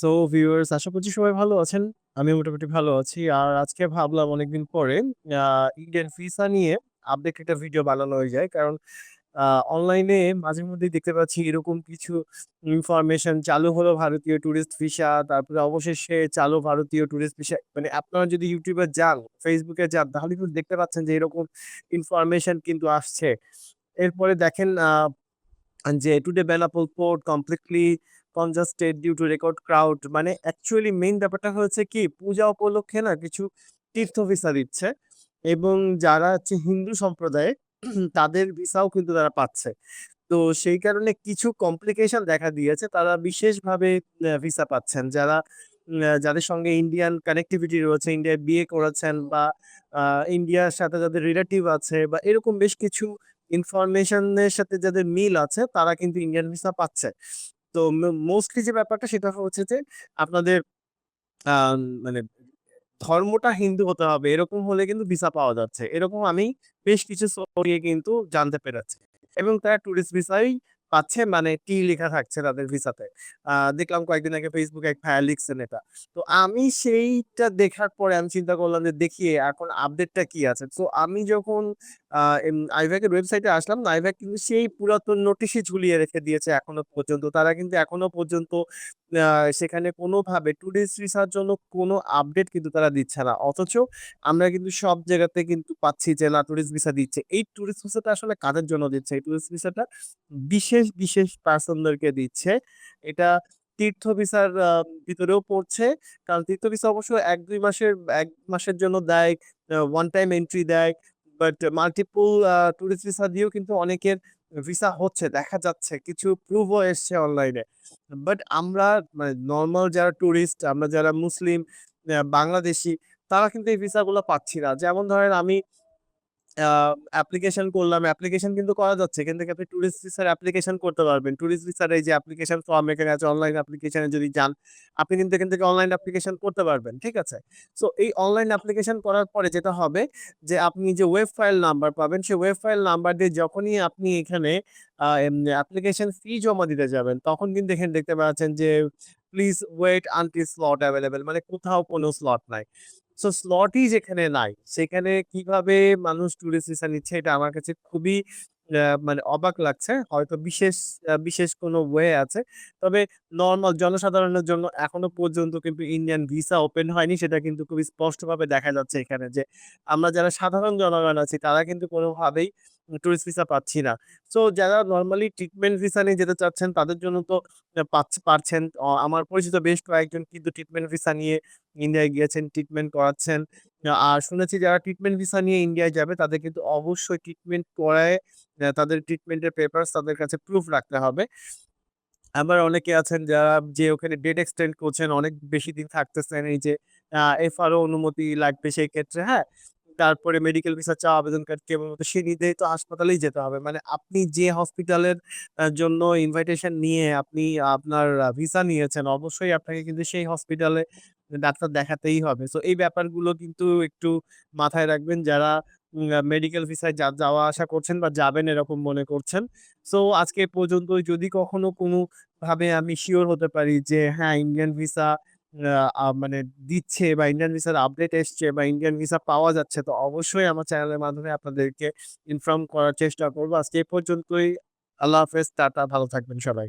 So viewers আশা করছি সবাই ভালো আছেন। আমি মোটামুটি ভালো আছি। আর আজকে ভাবলাম অনেকদিন পরে ইন্ডিয়ান ভিসা নিয়ে আপডেট একটা ভিডিও বানানো হয়ে যায়। কারণ অনলাইনে মাঝে মধ্যেই দেখতে পাচ্ছি এরকম কিছু ইনফরমেশন চালু হলো ভারতীয় টুরিস্ট ভিসা, তারপরে অবশেষে চালু ভারতীয় টুরিস্ট ভিসা। মানে আপনারা যদি ইউটিউবে যান, ফেসবুকে যান তাহলে কিন্তু দেখতে পাচ্ছেন যে এরকম ইনফরমেশন কিন্তু আসছে। এরপরে দেখেন যে today Benapole port completely congested due to record crowd মানে অ্যাকচুয়ালি মেইন ব্যাপারটা হয়েছে কি পূজা উপলক্ষে না কিছু তীর্থ ভিসা দিচ্ছে এবং যারা হচ্ছে হিন্দু সম্প্রদায়ে তাদের ভিসাও কিন্তু তারা পাচ্ছে। তো সেই কারণে কিছু কমপ্লিকেশন দেখা দিয়েছে। তারা বিশেষভাবে ভিসা পাচ্ছেন। যারা যাদের সঙ্গে ইন্ডিয়ান কানেক্টিভিটি রয়েছে, ইন্ডিয়ায় বিয়ে করেছেন বা ইন্ডিয়ার সাথে যাদের রিলেটিভ আছে বা এরকম বেশ কিছু ইনফরমেশন এর সাথে যাদের মিল আছে তারা কিন্তু ইন্ডিয়ান ভিসা পাচ্ছে। তো মোস্টলি যে ব্যাপারটা সেটা হচ্ছে যে আপনাদের মানে ধর্মটা হিন্দু হতে হবে। এরকম হলে কিন্তু ভিসা পাওয়া যাচ্ছে। এরকম আমি বেশ কিছু সরিয়ে কিন্তু জানতে পেরেছি। এবং তারা টুরিস্ট ভিসাই পাচ্ছে মানে টি লেখা থাকছে তাদের ভিসাতে। দেখলাম কয়েকদিন আগে এ এক ভাইয়া লিখছেন এটা। তো আমি সেইটা দেখার পরে আমি চিন্তা করলাম যে দেখি এখন আপডেটটা কি আছে। তো আমি যখন আইভ্যাকের ওয়েবসাইটে আসলাম, আইভ্যাক কিন্তু সেই পুরাতন নোটিশই ঝুলিয়ে রেখে দিয়েছে এখনও পর্যন্ত। তারা কিন্তু এখনও পর্যন্ত সেখানে কোনোভাবে টুরিস্ট ভিসার জন্য কোনো আপডেট কিন্তু তারা দিচ্ছে না। অথচ আমরা কিন্তু সব জায়গাতে কিন্তু পাচ্ছি যে না টুরিস্ট ভিসা দিচ্ছে। এই টুরিস্ট ভিসাটা আসলে কাদের জন্য দিচ্ছে? এই টুরিস্ট ভিসাটা বিশেষ, বিশেষ পারসনদেরকে দিচ্ছে। এটা তীর্থ ভিসার ভিতরেও পড়ছে। কারণ তীর্থ ভিসা অবশ্য ১-২ মাসের এক মাসের জন্য দেয়, ওয়ান টাইম এন্ট্রি দেয়। বাট মাল্টিপল টুরিস্ট ভিসা দিয়েও কিন্তু অনেকের ভিসা হচ্ছে, দেখা যাচ্ছে। কিছু প্রুভও এসছে অনলাইনে। বাট আমরা মানে নর্মাল যারা টুরিস্ট, আমরা যারা মুসলিম, বাংলাদেশি তারা কিন্তু এই ভিসাগুলো পাচ্ছি না। যেমন ধরেন আমি অ্যাপ্লিকেশন করলাম, অ্যাপ্লিকেশন কিন্তু করা যাচ্ছে। এখান থেকে আপনি টুরিস্ট ভিসার অ্যাপ্লিকেশন করতে পারবেন। টুরিস্ট ভিসার এই যে অ্যাপ্লিকেশন ফর্ম এখানে আছে অনলাইন অ্যাপ্লিকেশন যদি যান, আপনি কিন্তু এখান থেকে অনলাইন অ্যাপ্লিকেশন করতে পারবেন। ঠিক আছে? সো এই অনলাইন অ্যাপ্লিকেশন করার পরে যেটা হবে যে আপনি যে ওয়েব ফাইল নাম্বার পাবেন, সেই ওয়েব ফাইল নাম্বার দিয়ে যখনই আপনি এখানে অ্যাপ্লিকেশন ফি জমা দিতে যাবেন, তখন কিন্তু এখানে দেখতে পাচ্ছেন যে please wait until slot available মানে কোথাও কোনো স্লট নাই। সো স্লটই যেখানে নাই, সেখানে কীভাবে মানুষ টুরিস্ট ভিসা নিচ্ছে এটা আমার কাছে খুবই মানে অবাক লাগছে। হয়তো বিশেষ বিশেষ কোনো ওয়ে আছে। তবে নর্মাল জনসাধারণের জন্য এখনও পর্যন্ত কিন্তু ইন্ডিয়ান ভিসা ওপেন হয়নি। সেটা কিন্তু খুবই স্পষ্টভাবে দেখা যাচ্ছে এখানে যে আমরা যারা সাধারণ জনগণ আছি তারা কিন্তু কোনোভাবেই টুরিস্ট ভিসা পাচ্ছি না। সো যারা নর্মালি ট্রিটমেন্ট ভিসা নিয়ে যেতে চাচ্ছেন তাদের জন্য তো পারছেন। আমার পরিচিত বেশ কয়েকজন কিন্তু ট্রিটমেন্ট ভিসা নিয়ে ইন্ডিয়ায় গিয়েছেন, ট্রিটমেন্ট করাচ্ছেন। আর শুনেছি যারা ট্রিটমেন্ট ভিসা নিয়ে ইন্ডিয়ায় যাবে তাদের কিন্তু অবশ্যই ট্রিটমেন্ট করায় তাদের ট্রিটমেন্টের পেপারস তাদের কাছে প্রুফ রাখতে হবে। আবার অনেকে আছেন যারা যে ওখানে ডেট এক্সটেন্ড করছেন, অনেক বেশি দিন থাকতেছেন। এই যে এফআরও অনুমতি লাগবে সেই ক্ষেত্রে, হ্যাঁ? তারপরে মেডিকেল ভিসা চাওয়া আবেদনকারী কেবলমাত্র সে নিজেই তো হাসপাতালেই যেতে হবে। মানে আপনি যে হসপিটালের জন্য ইনভাইটেশন নিয়ে আপনি আপনার ভিসা নিয়েছেন, অবশ্যই আপনাকে কিন্তু সেই হসপিটালে ডাক্তার দেখাতেই হবে। সো এই ব্যাপারগুলো কিন্তু একটু মাথায় রাখবেন যারা মেডিকেল ভিসায় যা যাওয়া আসা করছেন বা যাবেন এরকম মনে করছেন। সো আজকে এ পর্যন্তই। যদি কখনো কোনোভাবে আমি শিওর হতে পারি যে হ্যাঁ, ইন্ডিয়ান ভিসা মানে দিচ্ছে বা ইন্ডিয়ান ভিসার আপডেট এসছে বা ইন্ডিয়ান ভিসা পাওয়া যাচ্ছে তো অবশ্যই আমার চ্যানেলের মাধ্যমে আপনাদেরকে ইনফর্ম করার চেষ্টা করব আজকে এ পর্যন্তই। আল্লাহ হাফেজ, টাটা ভালো থাকবেন সবাই।